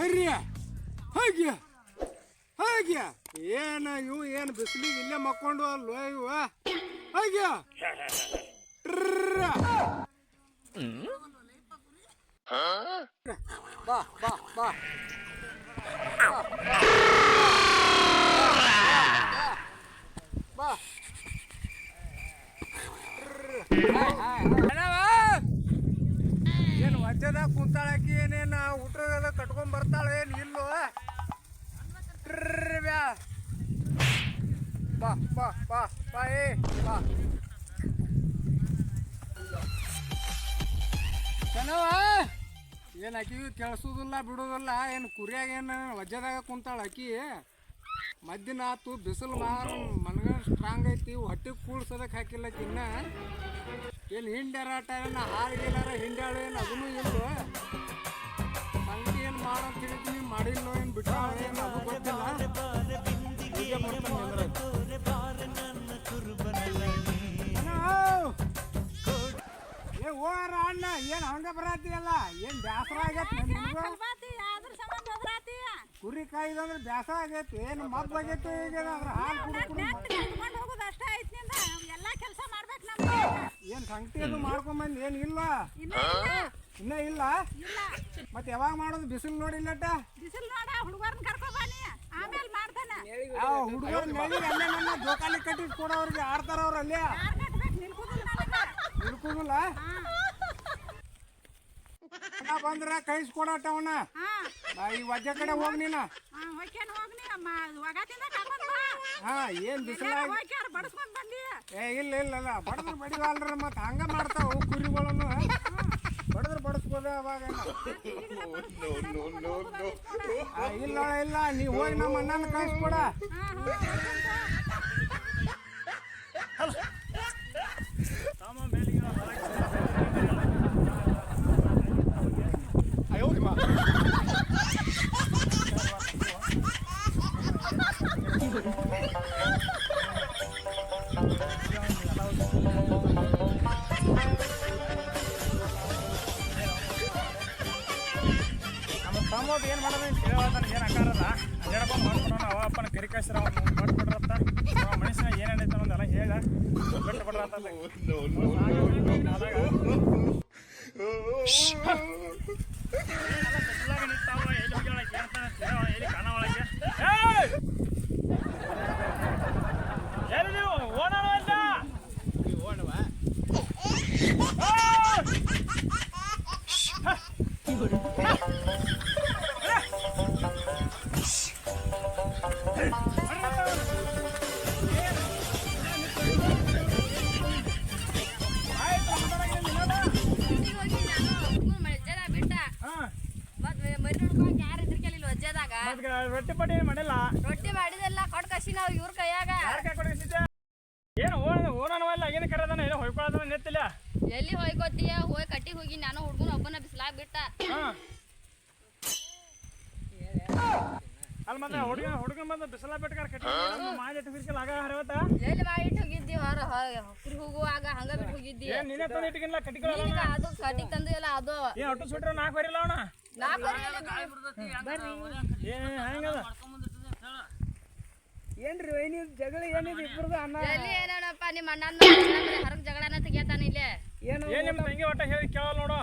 ಹರ್ಯ ಹಾಗ್ಯ ಹಾಗ್ಯ. ಏನ ಇವು ಏನು ಬಿಸಿಲಿಗೆ ಇಲ್ಲೇ ಮಕ್ಕೊಂಡು ಅಲ್ವ ಇವ? ಹಾಗ್ಯ. ಬಾ ಬಾ ಬಾ. ಬಾ. ಏನು ವಜ್ಜದಾಗ ಕುಂತಾಳಕ್ಕೆ ಏನೇನ ಕಟ್ಕೊಂಡ್ ಬರ್ತಾಳೆ ಏನು ಇಲ್ಲೋ. ಬಾ ಬಾ ಬಾ ಬಾ ಬಾ. ಏನು ಕೆಳ್ಸೋದಿಲ್ಲ, ಬಿಡೋದಿಲ್ಲ, ಏನು ಕುರಿಯಾಗ ಏನು ವಜ್ಜದಾಗ ಕುಂತಾಳ ಆಕಿ ಮದ್ದಿನ ಆತು, ಬಿಸಿಲು ಮಾರ ಮನಗ ಸ್ಟ್ರಾಂಗ್ ಐತಿ, ಹೊಟ್ಟೆ ಕೂಡ್ಸೋದಕ್ಕೆ ಹಾಕಿಲ್ಲ ಇನ್ನ. ಏನು ಹಿಂಡ್ಯಾರಾಟ ಏನು ಹಾಲು ಗೀಲಾರ ಹಿಂಡ್ಯಾಳು, ಏನು ಅದನ್ನು ಇಲ್ವೋ? ಓರ ಅಣ್ಣ ಏನು ಹಂಗ ಬರತ್ತೀಯಲ್ಲ ಏನು ಬ್ಯಾಸರ ಆಗೈತಿ ನಿಮ್ಗೂ ಕುರಿ ಕಾಯ್ದಂದ್ರೆ ಬ್ಯಾಸರ ಆಗೈತಿ ಏನು ಮದ್ದು ಆಗೈತಿ ಈಗ? ಅದ್ರ ಹಾಲು ಕುಡಿ ಕುಡಿ ಏನು ಸಂಗತಿ ಅದು ಮಾಡ್ಕೊಂಬಂದು ಏನು ಇಲ್ಲ? ಇನ್ನೂ ಇಲ್ಲ. ಮತ್ತೆ ಯಾವಾಗ ಮಾಡೋದು ಬಿಸಿಲು ಮಾಡ್ತಾನೆ. ಆ ಹುಡುಗರು ನೆಳಿ ಅಲ್ಲೇ ನನ್ನ ಜೋಕಾಲಿ ಕಟ್ಟಿ ಕೊಡೋರಿಗೆ ಆಡ್ತಾರ ಅವ್ರು ಅಲ್ಲೇ ಹಿಡ್ಕೋದಿಲ್ಲ ಅಣ್ಣ ಬಂದ್ರ ಕೈಸ್ ಕೊಡಟ ಅವನ. ಈ ವಜ್ಜ ಕಡೆ ಹೋಗ್ ನೀನ. ಹಾ ಏನ್ ಬಿಸಿಲಾಗ ಏ ಇಲ್ಲ ಇಲ್ಲ ಇಲ್ಲ. ಬಡದ್ರ ಬಡಿವಲ್ರ ಮತ್ತೆ ಹಂಗ ಮಾಡ್ತಾವ ಕುರಿಗಳನ್ನು ಬಡದ್ರ ಬಡಸ್ಬೋದ ಅವಾಗ? ಇಲ್ಲ ಇಲ್ಲ. ನೀ ಹೋಗಿ ನಮ್ಮ ಅಣ್ಣನ ಕಳಿಸ್ಕೊಡ ಕರಿಕಾಸ್ರ ಅವ್ನು ಬಟ್ ಅವ ಮನುಷ್ಯನ ಏನೇನೈತೆ ಅನ್ನೋದೆಲ್ಲ ಹೇಳ. ಬಿಟ್ಟು ಬಿಡ್ರಂತ ಎಲ್ಲಿ ರೊಟ್ಟಿ ಪಟ್ಟಿ ಏನ್ ಮಾಡಿಲ್ಲ? ರೊಟ್ಟಿ ಮಾಡಿದೆಲ್ಲ ಕೊಟ್ ಕಸಿ ನಾವು ಇವ್ರ ಕೈಯಾಗ. ಯಾರ್ ಕೈ ಕೊಡಗಿಸಿದ್ದೆ ಏನು ಓನ ಓನನವಲ್ಲ ಏನು ಕರೆದಾನ ಏನೋ ಹೊಯ್ಕೊಳ್ಳೋದನ್ನ ನೆತ್ತಿಲ್ಲ. ಎಲ್ಲಿ ಹೋಯ್ಕೋತೀಯ? ಹೋಯ್ ಕಟ್ಟಿಗೆ ಹೋಗಿ ನಾನು ಹುಡ್ಗುನ ಒಬ್ಬನ ಬಿಸಿಲಾಗ ಬಿಟ್ಟ. ಅಲ್ಲ ಮತ್ತೆ ಹುಡುಗ ಹುಡುಗನ ಬಂದು ಬಿಸಿಲ ಬೆಟ್ಕಾರ ಕಟ್ಟಿ ಮಾಡಿ ಇಟ್ಟು ಬಿಸಿಲ ಆಗ ಹರವತ್ತ ಎಲ್ಲಿ ಮಾಡಿಟ್ಟು ಹೋಗಿದ್ದಿ? ಹೊರ ಹೊರ ಹೋಗುವಾಗ ಹಂಗ ಬಿಟ್ಟು ಹೋಗಿದ್ದಿ. ಏನ್ ನಿನ್ನೆ ತಂದು ಇಟ್ಟಿಗಿಲ್ಲ ನಿನಗ ಅದು ಕಟ್ಟಿಗೆ ತಂದು ಎಲ್ಲ ಅದು. ಏನು ಒಟ್ಟು ಸುಟ್ರೆ ನಾಲ್ಕು ಬರಿಲ್ಲ ಹೆಂಗದ ಏನ್ರಿ ವೈನಿ ಜಗಳ ಏನಿದೆ ಇಬ್ಬರದು ಅಣ್ಣ? ಎಲ್ಲಿ ಏನೇನಪ್ಪ ನಿಮ್ಮ ಅಣ್ಣನ ಹರಕ ಜಗಳನ ತೆಗಿಯತಾನ ಇಲ್ಲೇ? ಏನು ಏನ್ ನಿಮ್ ತಂಗಿ ಒಟ್ಟ ಹೇಳಿ ಕೇಳಲ್ಲ ನೋಡು.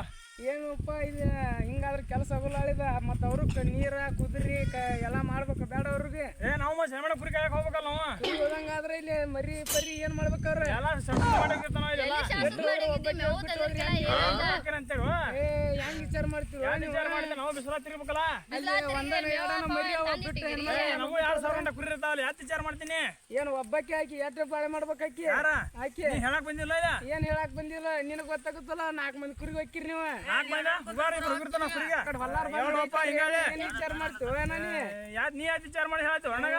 ಏನಪ್ಪ ಇದು? ಹಿಂಗಾದ್ರೆ ಕೆಲಸ ಆಗಲ್ಲ ಮತ್ತು ಅವರು ನೀರ ಕುದ್ರಿ ಕ ಎಲ್ಲ ಮಾಡ್ಬೇಕು ಬೇಡ ಅವ್ರಿಗೆ. ಏ ನಾವು ಮತ್ತೆ ಶರಮಣ ಕುರಿ ಕಾಯಕ್ ಹೋಗ್ಬೇಕಲ್ಲ ನಾವು ಕುರಿ ಹೋದಂಗಾದ್ರೆ ಇಲ್ಲಿ ಮರಿ ಪರಿ ಏನ್ ಮಾಡ್ಬೇಕಾರೆ ಎಲ್ಲ ಮೇವು ತಂದಿರ್ಕಿಲ್ಲ ಅಂತೇಳಿ ಏ ಹೆಂಗ್ ವಿಚಾರ ಮಾಡ್ತೀವಿ ವಿಚಾರ ಮಾಡಿದ್ರೆ ನಾವು ಬಿಸಿಲ ತಿರ್ಬೇಕಲ್ಲ ಅಲ್ಲಿ ಒಂದನ ಎರಡನ ಮರಿ ಅವ ಬಿಟ್ಟು ನಮಗೂ ಎರಡು ಸಾವಿರ ಕುರಿ ಇರ್ತಾವಲ್ಲ ಯಾತ್ ವಿಚಾರ ಮಾಡ್ತೀನಿ? ಏನು ಒಬ್ಬಕ್ಕೆ ಹಾಕಿ ಎಷ್ಟು ಬಾಳೆ ಮಾಡ್ಬೇಕಾಕಿ ಯಾರ? ಹಾಕಿ ನೀ ಹೇಳಕ್ ಬಂದಿಲ್ಲ ಇಲ್ಲ ಏನ್ ಹೇಳಕ್ ಬಂದಿಲ್ಲ? ನಿನಗ್ ಗೊತ್ತಾಗುತ್ತಲ್ಲ ನಾಲ್ಕು ಮಂದಿ ಕುರಿಗೆ ಹೋಕಿರಿ ನೀವು? ಮಾಡ್ತೀವಿ ನೀ ನೀ? ವಿಚಾರ ಮಾಡಿ ಹೇಳ್ತೀವಿ ಅಣ್ಣಗ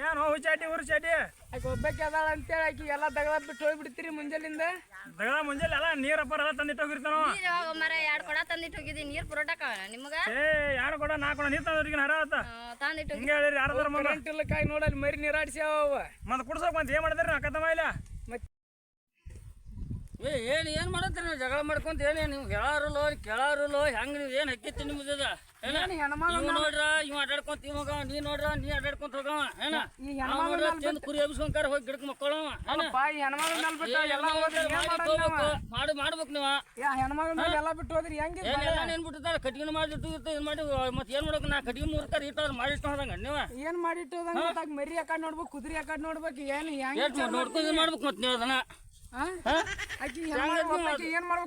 ಏನು ಹುಚ್ಚಾಟಿ ಊರು ಚಾಟಿ ಆಕೆ ಒಬ್ಬಕ್ಕೆ ಅದಾಳ ಅಂತೇಳಿ ಆಕಿ ಎಲ್ಲ ದಗದ ಬಿಟ್ಟು ಹೋಗ್ಬಿಡ್ತೀರಿ ಮುಂಜಾಲಿಂದ? ದಗದ ಮುಂಜಾನೆ ಎಲ್ಲ ನೀರಪ್ಪ ಎಲ್ಲ ತಂದಿಟ್ಟು ಹೋಗಿರ್ತಾನೋ? ನೀರ್ ಮರ ಎರಡ್ ಕೊಡ ತಂದಿಟ್ಟು ಹೋಗಿದ್ದೀನಿ ನೀರ್ ಪುರೋಟಕ ನಿಮಗ? ಏ ಯಾರು ಕೊಡ ನಾಲ್ಕು ಕೊಡ ನೀರು ತಂದ್ರಿಗೆ ಹರ ಆತ ತಂದಿಟ್ಟು ಹಿಂಗೆ. ಹೇಳಿರಿ ಯಾರ ಮಗ? ಇಲ್ಲ ಕಾಯಿ ನೋಡಲ್ಲಿ ಮರಿ ನೀರಾಡಿಸಿ ಅವ. ಮತ್ತೆ ಕುಡ್ಸೋಕ್ ಮತ್ತೆ ಏನ್ ಮಾಡಿದ್ರಿ ಅಕ್ಕ ತಮ್ಮ ಇಲ್ಲ? ಮತ್ತೆ ಏ ಏನು ಏನು ಮಾಡತ್ತೀರಿ ನೀವು? ಜಗಳ ಮಾಡ್ಕೊಂತ ಏನೇ ನೀವು ಹೇಳಾರಲ್ಲೋ ಕೇಳಾರಲ್ಲೋ ಹೆಂಗೆ ನೀವು ಏನು ಹಕ್ಕಿತ್ತು ನಿಮ್ದು ಏನ? ಇವ್ ನೋಡ್ರ ಇವ್ ಅಡ್ಡಾಡ್ಕೊಂತ ಇವಾಗ ನೀ ನೋಡ್ರ ನೀ ಅಡ್ಡಾಡ್ಕೊಂತ ಹೋಗವ ಏನ? ನೋಡ್ರ ಚಂದ ಕುರಿ ಎಬ್ಸ್ಕೊಂಡ್ಕಾರ ಹೋಗಿ ಗಿಡಕ್ ಮಕ್ಕಳವ ಏನ? ಏನ್ ನಾವು? ಮಾಡಿ ಮಾಡ್ಬೇಕು ನೀವ. ಎಲ್ಲ ಬಿಟ್ಟು ಹೋದ್ರಿ ಹೆಂಗೆ ಏನ್ ಏನ್ ಬಿಟ್ಟಿರ್ತಾರ ಕಟ್ಗಿನ ಮಾಡಿ ಇಟ್ಟು ಇಟ್ಟು ಮಾಡಿ ಮತ್ತೆ ಏನ್ ಮಾಡ್ಬೇಕು ನಾ? ಕಟ್ಗಿ ಮೂರ್ತಾರ ಇಟ್ಟು ಮಾಡಿ ಇಟ್ಟು ಹೋದಂಗ ನೀವ? ಏನ್ ಮಾಡಿ ಗೊತ್ತಾಗ ಮರಿ ಯಾಕಡೆ ನೋಡ್ಬೇಕು ಕುದುರೆ ಯಾಕಡೆ ನೋಡ್ಬೇಕು ಏನ್ ಹೆಂಗ್ ನೋಡ್ಕೊಂಡು ಮಾಡ್ಬೇಕು ಮತ್ತೆ ನೀವು ಅದನ್ನ. ಏನ್ ಮಾಡ್ಬೇಕು?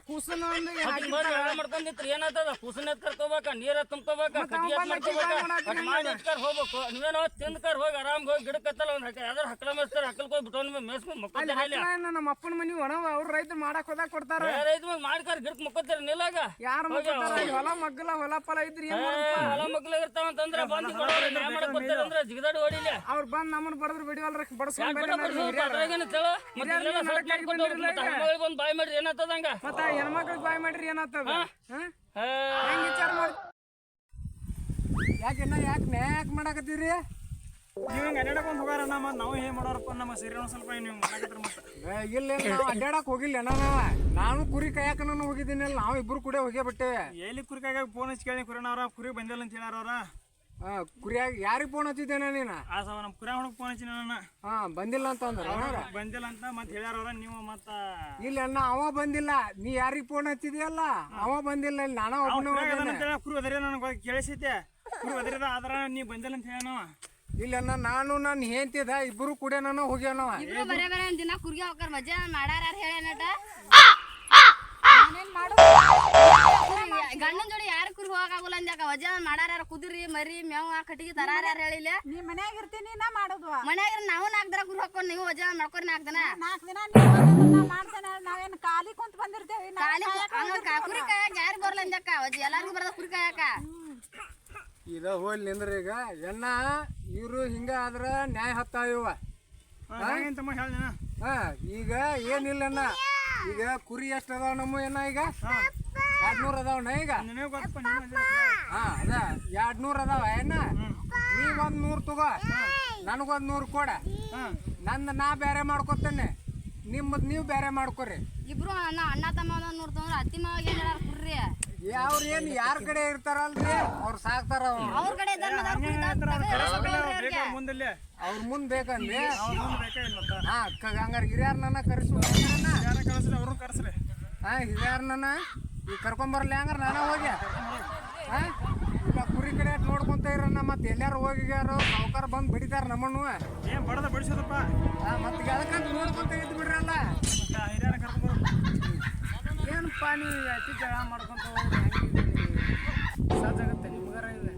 ಕೂಸನ ಕರ್ಕೋಬೇಕ ನೀರ ತುಂಬ್ಕೋಬೇಕ ಹೋಗ್ಬೇಕು. ನೀವೇನೋ ತಿಂದ್ಕರ್ ಹೋಗಿ ಆರಾಮ್ ಹೋಗಿ ಒಂದ್ ಹಕ್ಕ ಯಾವ್ದಾರ ಹಕ್ಕಳ ಮೇಸ್ತಾರ ಹಕ್ಕಲ್ಕ್ ಹೋಗಿ ಬಿಟ್ಟು ಮೇಸ್ಕೊಂಡ್ ನಮ್ಮ ಅಪ್ಪನ ಮನಿ ಒಣ ಅವ್ರ ರೈತ ಮಾಡಕ್ ಹೋದಾಗ ಕೊಡ್ತಾರ. ರೈತ ಮಾಡ್ಕರ್ ಗಿಡಕ್ ಮಕ್ಕೋತಾರ ನಿಲ್ಲಾಗ ಯಾರು ಹೊಲ ಮಗ್ಗಲ ಹೊಲ ಫಲ ಇದ್ರಿ? ಹೊಲ ಮಗ್ಗಲ ಇರ್ತಾವ ಅಂತಂದ್ರ ಮಾಡಕ್ ಬರ್ತಾರಂದ್ರ ಜಿಗದಾಡಿ ಹೊಡಿಲಿ. ಅವ್ರ ಬಂದ್ ನಮ್ಮನ್ನ ಬಡದ್ರ ಬಿಡಿವಲ್ರ ಬಡಸ್ಕೊಂಡ್ ಬಾಯ್ ಮಾಡ್ರಿ ಏನಾಗ್ತದಂಗ ಮತ್ತ ಹೆಣ್ಮಕ್ಳಿಗೆ ಬಾಯ್ ಮಾಡ್ರಿ ಏನಾಗ್ತದ? ವಿಚಾರ ಮಾಡಿ ಯಾಕೆ ಯಾಕೆ ಮಾಡಾಕತ್ತೀರಿ? ನೀವು ಹಿಂಗೆ ಅಡ್ಡಾಡ್ಕೊಂಡು ಹೋಗಾರಣ್ಣ ಮತ್ತೆ ನಾವು ಏನ್ ಮಾಡೋರಪ್ಪ ನಮ್ಮ ಸೀರೆ ಒಂದ್ ಸ್ವಲ್ಪ ನೀವು ಮಾಡಕತ್ತರ ಮತ್ತೆ. ಏ, ಇಲ್ಲ ನಾವು ಅಡ್ಡಾಡಕ್ ಹೋಗಿಲ್ಲ ನಾನು ನಾನು ಕುರಿ ಕಾಯಕ ನಾನು ಹೋಗಿದ್ದೀನಿ ನಾವು ಇಬ್ರು ಕೂಡ ಹೋಗೇ ಬಿಟ್ಟೆ ಎಲ್ಲಿ ಕಾಯಕ ಫೋನ್ ಹಚ್ಚಿ ಕೇಳಿ ಕುರಿನ ಕುರಿ ಬಂದಿಲ್ಲ ಅಂತ ಹೇಳ್ಯಾರ ಅವ್ರ. ಹಾ ಕುರಿಯಾಗ ಯಾರಿಗೆ ಫೋನ್ ಹಚ್ಚಿದ್ದೇನೆ ನೀನು? ಆ ಸವ ನಮ್ಮ ಕುರಿ ಹುಡುಗ ಫೋನ್ ಹಚ್ಚಿನ ಅಣ್ಣ ಹಾ ಬಂದಿಲ್ಲ ಅಂತ ಅಂದ್ರೆ ಬಂದಿಲ್ಲ ಅಂತ ಮತ್ತೆ ಹೇಳ್ಯಾರ ಅವ್ರ ನೀವು ಮತ್ತ ಇಲ್ಲ ಅಣ್ಣ ಅವ ಬಂದಿಲ್ಲ. ನೀ ಯಾರಿಗೆ ಫೋನ್ ಹಚ್ಚಿದ್ಯಲ್ಲ? ಅವ ಬಂದಿಲ್ಲ ಇಲ್ಲಿ ನಾನು ಒಬ್ಬನೇ ಕುರಿ ಒದರಿ ನನಗೆ ಕೇಳಿಸಿದ್ದೆ ಕುರಿ ಒದರಿದ ಆದ್ರ ನೀ ಬಂದಿಲ್ಲ ಅಂತ ಹೇಳನವ ಇಲ್ಲ ಅಣ್ಣ ನಾನು ನನ್ನ ಹೆಂತಿದ ಇಬ್ರು ಕೂಡ ನಾನು ಹೋಗ್ಯಾನವ ಇಬ್ರು ಬರೇ ಬರೇ ದಿನ ಕುರ್ಗಿ ಹೋಗ್ತಾರ ಮಜಾ ಮಾಡ್ಯಾರ ಹೇಳೇನಟ ಗಂಡನ ಜೋಡಿ ಹೋಗಾಗಲ್ಲ ಅಂದ್ಯಾಕ? ವಜಾ ಮಾಡಾರ ಕುದುರಿ ಮರಿ ಮೇವ ಕಟ್ಟಿಗೆ ತರಾರ ಹೇಳಿಲ್ಲ ನೀ ಮನ್ಯಾಗ ಇರ್ತೀನಿ ನಾ ಮಾಡೋದು. ಮನ್ಯಾಗ ನಾವು ನಾಲ್ಕು ದಿನ ಗುರು ಹಾಕೊಂಡು ನೀವು ವಜಾ ಮಾಡ್ಕೊರಿ ನಾಲ್ಕು ದಿನ? ನಾಲ್ಕು ದಿನ ಮಾಡ್ತೇನೆ ನಾವೇನ್ ಖಾಲಿ ಕುಂತ ಬಂದಿರ್ತೇವೆ ಖಾಲಿ ಕುರಿ ಕಾಯಕ ಯಾರು ಬರಲ್ಲ ಅಂದ್ಯಾಕ? ವಜ ಎಲ್ಲಾರಿಗೂ ಬರದ ಕುರಿ ಕಾಯಕ ಇದ ಹೋಲ್ ನಿಂದ್ರ ಈಗ. ಎಣ್ಣ ಇವ್ರು ಹಿಂಗ ಆದ್ರ ನ್ಯಾಯ ಹತ್ತಾವ ಇವ. ಈಗ ಏನಿಲ್ಲ ಅಣ್ಣ ಈಗ ಕುರಿ ಎಷ್ಟು ಅದಾವ ನಮ್ಮ ಏನ ಈಗ? ಎರಡ್ ಅದಾವ ಅದಾವಣ್ಣ ಈಗ? ಹಾ ಅದ ಎರಡ್ ನೂರ್ ಅದಾವ ಏನ? ನೀವ್ ಒಂದ್ ನೂರ್ ತಗೋ. ನನಗೊಂದ್ ನೂರ್ ಕೊಡ. ನಂದ ನಾ ಬೇರೆ ಮಾಡ್ಕೊತೇನೆ. ನಿಮ್ಮದ್ ನೀವು ಬೇರೆ ಮಾಡ್ಕೊರಿ. ಇಬ್ರು ಅಣ್ಣ ಅಣ್ಣ ತಮ್ಮ ನೋಡ್ತಂದ್ರ ಅತ್ತಿ ಮಾವ ಏನ್ ಹೇಳಾರ ಏ ಅವ್ರ ಏನ್ ಯಾರ ಕಡೆ ಇರ್ತಾರಲ್ರಿ? ಅವ್ರ ಸಾಕ್ತಾರ ಅವ್ರು. ಕಡೆ ಅವ್ರ ಮುಂದ್ ಬೇಕಂದ್ರಿ? ಅವ್ರ ಮುಂದೆ ಬೇಕಾ ಇಲ್ಲ ಮತ್ತ ಹಾ ಕ- ಹಂಗಾರ ಹಿರಿಯರ್ನ ಕರೆಸು ಯಾರ ಕಳಿಸ್ರಿ ಅವ್ರನ್ನ ಕರೆಸ್ರಿ. ಹಾ ಹಿರಿಯರ್ನ ಈಗ ಕರ್ಕೊಂಬರಲ್ಲ ಹಂಗಾರ ನಾನು ಹೋಗಿ. ಹಾ? ಈಗ ಕುರಿ ಕಡೆ ನೋಡ್ಕೊಂತ ಇರಣ್ಣ ಮತ್ತೆ ಎಲ್ಲಾರು ಹೋಗಿಗ್ಯಾರ ಸಾವುಕಾರ ಬಂದು ಬಡಿತಾರ ನಮ್ಮನ್ನು. ಏನ್ ಬಡದ ಬಡಿಸೋದಪ್ಪ? ಹಾ ಮತ್ತೆ ಅದಕ್ಕಂತ ನೋಡ್ಕೊಂತ ಇದ್ದು ಬಿಡ್ರಲ್ಲ ಹಿರಿಯರ ಕರ್ಕೊಂಡು ಏನಪ್ಪ ನೀ ಅತಿ ಜಗಳ ಮಾಡ್ಕೊಂತ ಹೋಗಿ ಸಾಕಾಗತ್ತೆ ನಿಮ್ಗಾರ ಇದೆ.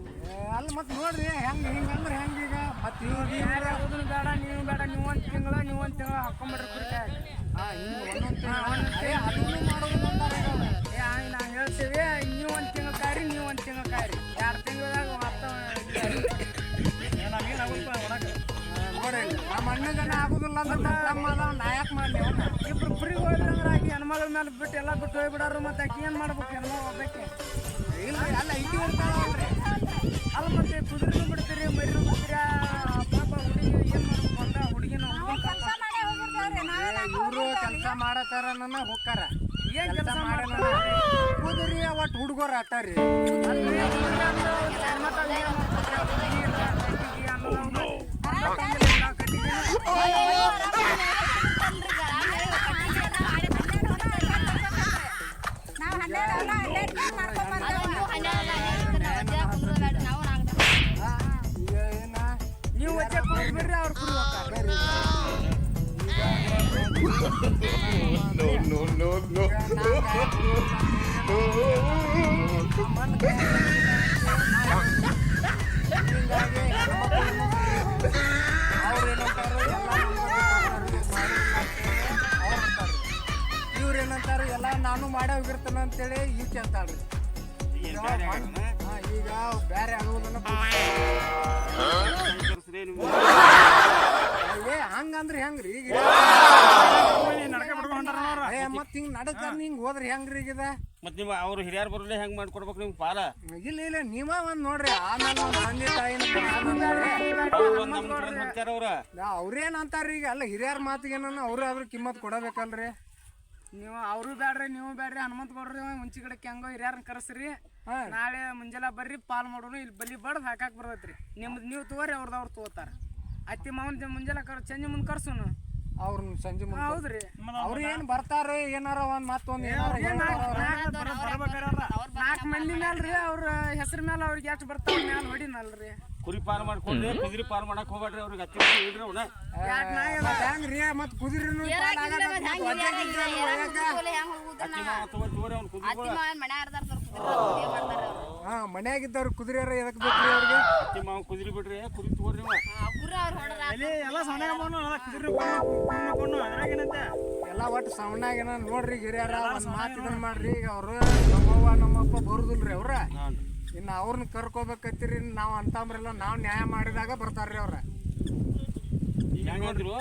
ಅಲ್ಲ ಮತ್ತೆ ನೋಡ್ರಿ ಹೆಂಗ್ ಹಿಂಗ ಅಂದ್ರೆ ಹೆಂಗ ಈಗ? ಮತ್ತೆ ಇವ್ರಿಗೆ ಯಾರು ಬೇಡ ನೀವು ಬೇಡ ನೀವು ಒಂದು ತಿಂಗಳ ನೀವು ಒಂದು ತಿಂಗಳ ಹಾಕೊಂಬಿಡ್ರಿ ಕುರಿ ಕಾಯಕ ಹಾ ಹಿಂಗ ಒಂದೊಂದ್ ತಿಂಗ್ಳು- ಅದನ್ನು ಮಾಡೋದು ಹಂಗೆ ನಾವು ಒಂದು ತಿಂಗಳ ಕಾಯ್ರಿ ನೀವು ಒಂದು ತಿಂಗಳ ಕಾಯ್ರಿ ಎರಡು ತಿಂಗಳದಾಗ ಮತ್ತೆ ನೋಡ್ರಿ ನಮ್ಮ ಅಣ್ಣಗನ ಆಗುದಿಲ್ಲ ಅಂದ್ರೆ ನಮ್ಮ ಅದಾವ ನಾ ಯಾಕೆ ಮಾಡ್ಲಿ ಇಬ್ರು ಫ್ರೀ ಹೋದ್ರಂದ್ರೆ ಆಕಿ ಹೆಣ್ಮಗಳ ಮೇಲೆ ಬಿಟ್ಟು ಎಲ್ಲ ಬಿಟ್ಟು ಹೋಗ್ಬಿಡಾರು ಮತ್ತೆ ಆಕಿ ಏನು ಮಾಡ್ಬೇಕು ಹೆಣ್ಮಗ ಹೋಗ್ಬೇಕು ಇಲ್ಲ ಅಲ್ಲ ಇಲ್ಲಿ ಹೋಗ್ತಾಳಲ್ರಿ ಅಲ್ಲ ಮತ್ತೆ ಕುದುರೆನೂ ಬಿಡ್ತೀರಿ ಮರಿನೂ ಬಿಡ್ತೀರಿ? ಪಾಪ ಹುಡುಗಿ ಏನು ಮಾಡ್ಬೇಕು? ಅಂತ ಹುಡುಗಿನ ಇವರು ಕೆಲಸ ಮಾಡತಾರ ನನ್ನ ಹೋಗ್ತಾರ ಏನ್ ಕೆಲಸ ಕೆಲಸ ಮಾಡಿ ಕುದುರಿ ಒಟ್ಟು ಹುಡುಗರು ಆಟಾರಿ. ನಾವ್ ಅಲ್ಲ ಹನ್ನೆರಡು ದಿನ no, no, no. ವಜಾ ಕುಂದ್ರ ಬೇಡ ನಾವು ನಾಲ್ಕು ದಿನ ಈಗ ಏನ ನೀವು ವಚ್ಚೆ ಕುಡಿದು ಬಿಡ್ರಿ ಅವ್ರು ಕುಡಿ ಹೋಗ್ತಾರೆ ಇವ್ರು ಏನಂತಾರ ಎಲ್ಲ ನಾನು ಮಾಡೇ ಹೋಗಿರ್ತಾನ ಅಂತೇಳಿ ಈ ಕೇಳ್ತಾಳ್ರಿ ಈಗ ಬೇರೆ ಆಗೋದನ್ನ ಹಂಗಂದ್ರೆ ಹೆಂಗ್ರಿ ಈಗ? ನಡಕ ಏ ಮತ್ ಹಿಂಗ್ ನಡಕ ಹಿಂಗ್ ಹೋದ್ರಿ ಹೆಂಗ್ರಿ ಈಗ ಇದ? ಮತ್ತೆ ನೀವು ಅವ್ರು ಹಿರಿಯರ್ ಬರಲೇ ಹೆಂಗ್ ಮಾಡ್ಕೊಡ್ಬೇಕು ನಿಮ್ಗೆ ಪಾಲ? ಇಲ್ಲ ಇಲ್ಲ ನೀವ ಒಂದ್ ನೋಡ್ರಿ ಆಮೇಲೆ ಒಂದ್ ತಂದೆ ತಾಯಿನ ಅವ್ರ ಅವ್ರೇನ್ ಅಂತಾರ್ರಿ ಈಗ ಅಲ್ಲ ಹಿರಿಯರ್ ಮಾತಿಗೆ ಅವ್ರ ಅದ್ರ ಕಿಮ್ಮತ್ ಕೊಡಬೇಕಲ್ರಿ? ನೀವು ಅವರು ಬ್ಯಾಡ್ರಿ ನೀವು ಬ್ಯಾಡ್ರಿ ಹನುಮಂತ ಗೌಡ್ರಿ ಮುಂಚೆ ಕಡೆ ಹೆಂಗೋ ಹಿರಿಯರನ್ನ ಕರೆಸ್ರಿ. ಹಾ. ನಾಳೆ ಮುಂಜಾನೆ ಬರ್ರಿ ಪಾಲ್ ಮಾಡೋನು ಇಲ್ಲಿ ಬಲಿ ಬಡ್ದು ಹಾಕಾಕ್ ಬರ್ತೈತ್ರಿ. ನಿಮ್ದು ನೀವು ತಗೋರಿ ಅವ್ರದ್ದು ಅವ್ರು ತಗೋತಾರ. ಅತ್ತಿ ಮಾವನ ಮುಂಜಾನೆ ಕರ್ ಸಂಜೆ ಮುಂದೆ ಕರ್ಸುನು. ಅವ್ರನ್ನ ಸಂಜೆ ಮುಂದೆ ಹೌದ್ರಿ. ಅವ್ರು ಏನ್ ಬರ್ತಾರ ಏನಾರ ಒಂದ್ ಮತ್ತೊಂದ್ ಏನಾರ. ನಾಲ್ಕು ಮಂದಿ ಮ್ಯಾಲ್ರಿ ಅವ್ರ ಹೆಸರು ಮೇಲೆ ಅವ್ರಿಗೆ ಎಷ್ಟು ಬರ್ತಾವ ಮ್ಯಾಲ ಹೊಡಿನಲ್ರಿ ಕುರಿ ಪಾರ್ ಮಾಡ್ಕೊಂಡ್ರಿ ಕುದುರೆ ಪಾರ್ ಮಾಡಕ್ ಹೋಗ್ಬೇಡ್ರಿ ಅವ್ರಿಗೆ ಹತ್ತಿ ಇಡ್ರಿ ಅವ್ನ. ಹೆಂಗ್ರಿ? ಮತ್ ಕುದುರಿ. ತಗೋರಿ ಅವ್ನ ಕುದುರೆ ಹಾ ಮನ್ಯಾಗಿದ್ದವ್ರು ಕುದುರೆಯರ ಎದಕ್ ಬೇಕ್ರಿ ಅವ್ರಿಗೆ? ಹತ್ತಿ ಮಾವ ಕುದುರೆ ಬಿಡ್ರಿ ಕುರಿ ತಗೋರಿ ನೀವು. ಎಲ್ಲ ಸಣ್ಣ ಕುದುರೆ ಕೊಂಡು ಅದ್ರಾಗೇನಂತೆ? ಎಲ್ಲ ಒಟ್ಟು ಸಣ್ಣಾಗೇನ ನೋಡ್ರಿ ಹಿರಿಯರ ಒಂದ್ ಮಾತು ಇದನ್ನ ಮಾಡ್ರಿ ಈಗ ಅವರು ನಮ್ಮವ್ವ ನಮ್ಮಪ್ಪ ಬರುದಿಲ್ರಿ ಅವ್ರ. ಇನ್ನು ಅವ್ರನ್ನ ಕರ್ಕೋಬೇಕತ್ತೀರಿ ನಾವು ಅಂತಂಬ್ರೆಲ್ಲ ನಾವು ನ್ಯಾಯ ಮಾಡಿದಾಗ ಬರ್ತಾರ್ರಿ ಅವ್ರ. ಹೆಂಗಂದ್ರು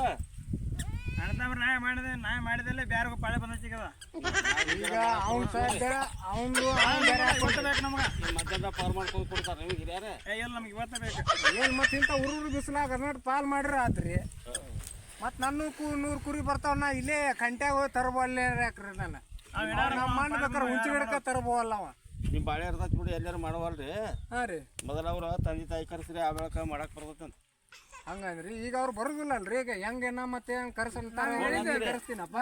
ಅಣ್ಣತಮ್ಮ ನಾಯ ಮಾಡಿದೆ ನಾ ಮಾಡಿದಲ್ಲೇ ಬ್ಯಾರಿಗೂ ಪಾಳೆ ಬಂದೈತಿಗದ ಈಗ ಅವನು ಸದ್ಯ ಅವನು ಅವ್ನ್ ಬೇರೆ ಹಾಕ್ಕೊಂಡ್- ಬೇಕು ನಮ್ಗೆ ಮಧ್ಯಾಹ್ನ ಪಾಲ್ ಮಾಡ್ಕೊಂಡು ಕೊಡ್ತಾರ ನೀವು ಹಿರಿಯರ. ಏ ಇಲ್ಲ ನಮ್ಗೆ ಇವತ್ತ ಬೇಕು. ಏನು ಮತ್ತೆ ಇಂತ ಉರುರು ಬಿಸಿಲಾಗ ಕರ್ನಾಟಕ ಪಾಲ್ ಮಾಡ್ರಿ ಆತ್ರಿ. ಮತ್ ನನ್ನ ಕು ನೂರ್ ಕುರಿ ಬರ್ತಾವ ನಾ ಇಲ್ಲೇ ಕಂಟ್ಯಾಗ ಹೋಗಿ ತರಬೋಲ್ಲ ಯಾಕ್ರಿ ನಾನು? ನಮ್ಮ ಮಣ್ಣು ಬೇಕಾರೆ ಹುಂಚಿ ಗಿಡಕ್ಕ ತರಬೋಲ್ಲ ಅವ. ನಿಮ್ ಬಾಳೆ ಇರ್ತೈತಿ ಬಿಡಿ ಎಲ್ಲಾರು ಮಾಡವಲ್ರಿ. ಹಾ ರೀ. ಮೊದಲ ಅವ್ರ ತಂದೆ ತಾಯಿ ಕರ್ಸ್ರಿ ಆಮೇಲೆ ಮಾಡಕ್ ಬರ್ತೈತಂತ. ಹಂಗಂದ್ರಿ ಈಗ ಅವ್ರು ಬರುದಿಲ್ಲಲ್ರಿ ಈಗ ಹೆಂಗೇನ ಮತ್ತೆ ಹೆಂಗ್ ಕರ್ಸಂತಾರ ಕರ್ಸ್ತೀನಪ್ಪ.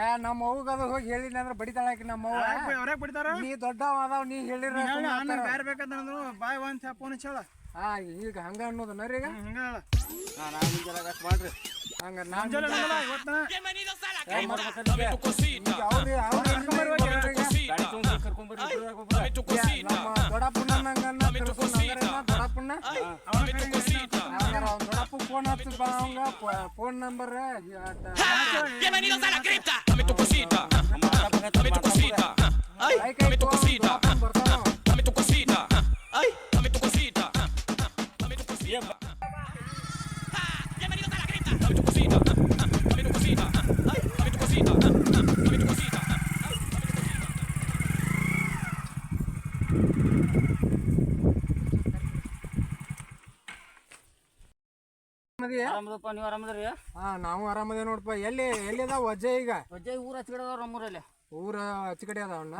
ಏ ನಮ್ಮ ಅವ್ಗ ಅದು ಹೋಗಿ ಹೇಳಿಲ್ಲ ಅಂದ್ರೆ ಬಡಿತಾಳಾಕಿ ನಮ್ಮ ಅವ್ವ. ಅವರೇ ಬಿಡ್ತಾರ? ನೀ ದೊಡ್ಡವ ಅದಾವ ನೀ ಹೇಳಿರ ಬೇರೆ ಅಂದ್ರು ಬಾಯ್ ಒಂದ್ ಫೋನ್ ಹೇಳ. ಹಾ ಈಗ ಹಂಗ ಅನ್ನೋದು ನರಿ ಈಗ. ಹಂಗ ಮಾಡ್ರಿ. ಹಂಗ ನಾನ್ ಇವತ್ತ ಈಗ ಅವ್ರಿ ಅವ್ರಿ ಗಾಡಿ ತಗೊಂಡ್ ಕರ್ಕೊಂಡ್ ಬರ್ರಿ ಇಬ್ರಾಗ್ ಒಬ್ರ. ನಮ್ಮ ದೊಡ್ಡಪ್ಪನ ನಂಗನ್ನ ಕರ್ಸ್ಕೊಂಡ್ ಹಂಗಾರೆ ನಾ ದೊಡ್ಡಪ್ಪನ ಹಂಗಾರ ಅವ್ನ್ ದೊಡ್ಡಪ್ಪ ಫೋನ್ ಹಚ್ಚಪ್ಪ ಅವಂಗ phone number Bienvenidos a la cripta. Dame tu cosita. Dame tu cosita. Ay, dame tu cosita. ಬರ್ತಾನ Dame tu cosita. ಆರಾಮದಪ್ಪ ನೀವು ಆರಾಮದ್ರಿ? ಹಾ ನಾವು ಆರಾಮದೇ ನೋಡಪ್ಪ. ಎಲ್ಲಿ ಎಲ್ಲಿ ಅದಾವ ವಜ್ಜೆ ಈಗ? ವಜ್ಜೆ ಊರ ಹಚ್ಚಿಡದವ್ರ ನಮ್ಮೂರಲ್ಲಿ. ಊರ ಹಚ್ಚ ಕಡೆ ಅದಾವಣ್ಣ